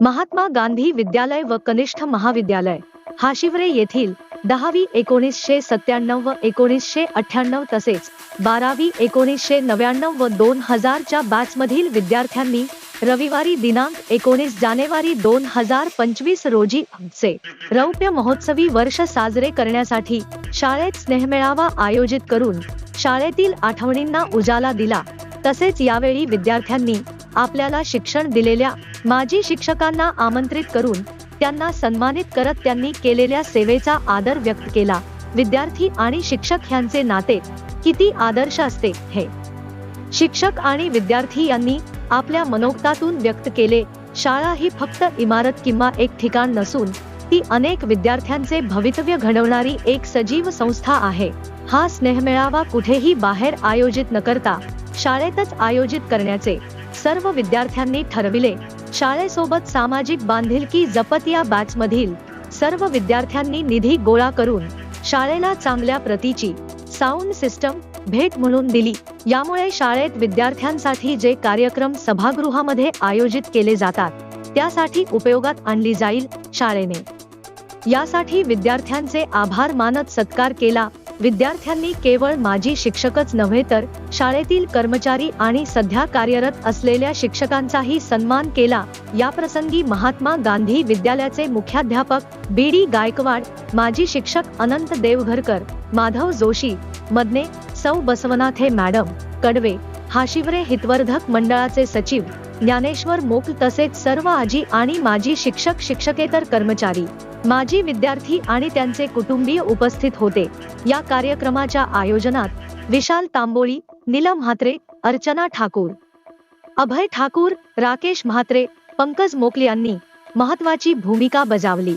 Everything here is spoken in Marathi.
महात्मा गांधी विद्यालय व कनिष्ठ महाविद्यालय हाशिवरे येथील दहावी एकोणीसशे सत्त्याण्णव व एकोणीसशे अठ्ठ्याण्णव तसेच बारावी एकोणीसशे नव्याण्णव व दोन हजारच्या बॅचमधील विद्यार्थ्यांनी रविवारी दिनांक एकोणीस जानेवारी दोन हजार पंचवीस रोजी चे रौप्य महोत्सवी वर्ष साजरे करण्यासाठी शाळेत स्नेहमेळावा आयोजित करून शाळेतील आठवणींना उजाला दिला. तसेच यावेळी विद्यार्थ्यांनी आपल्याला शिक्षण दिलेल्या माजी शिक्षकांना आमंत्रित करून त्यांना सन्मानित करत त्यांनी केलेल्या सेवेचा आदर व्यक्त केला. विद्यार्थी आणि शिक्षक ह्यांचे नाते किती आदर्श असते हे. शिक्षक आणि विद्यार्थी यांनी आपल्या मनोक्तातून व्यक्त केले. शाळा ही फक्त इमारत किंवा एक ठिकाण नसून ती अनेक विद्यार्थ्यांचे भवितव्य घडवणारी एक सजीव संस्था आहे. हा स्नेहमेळावा कुठेही बाहेर आयोजित न करता शाळेतच आयोजित करण्याचे सर्व विद्यार्थ्यांनी ठरविले. शाळेसोबत सामाजिक बांधिलकी जपत या बॅच मधील सर्व विद्यार्थ्यांनी निधी गोळा करून शाळेला चांगल्या प्रतीची साऊंड सिस्टम भेट म्हणून दिली. यामुळे शाळेत विद्यार्थ्यांसाठी जे कार्यक्रम सभागृहामध्ये आयोजित केले जातात त्यासाठी उपयोगात आणली जाईल शाळेने. यासाठी विद्यार्थ्यांचे आभार मानत सत्कार केला. विद्यार्थ्यांनी केवळ माजी शिक्षकच नव्हे तर शाळेतील कर्मचारी आणि सध्या कार्यरत असलेल्या शिक्षकांचाही सन्मान केला. या प्रसंगी महात्मा गांधी विद्यालयाचे मुख्याध्यापक बी डी गायकवाड माजी शिक्षक अनंत देवघरकर माधव जोशी मदने सौ बसवनाथे मॅडम कडवे हाशिवरे हितवर्धक मंडळाचे सचिव ज्ञानेश्वर मोक तसेच सर्व आजी आणि माजी शिक्षक शिक्षकेतर कर्मचारी माजी विद्यार्थी आणि त्यांचे कुटुंबीय उपस्थित होते. या कार्यक्रमाच्या आयोजनात विशाल तांबोळी नीलम म्हात्रे अर्चना ठाकूर अभय ठाकूर राकेश म्हात्रे पंकज मोकले यांनी महत्वाची भूमिका बजावली.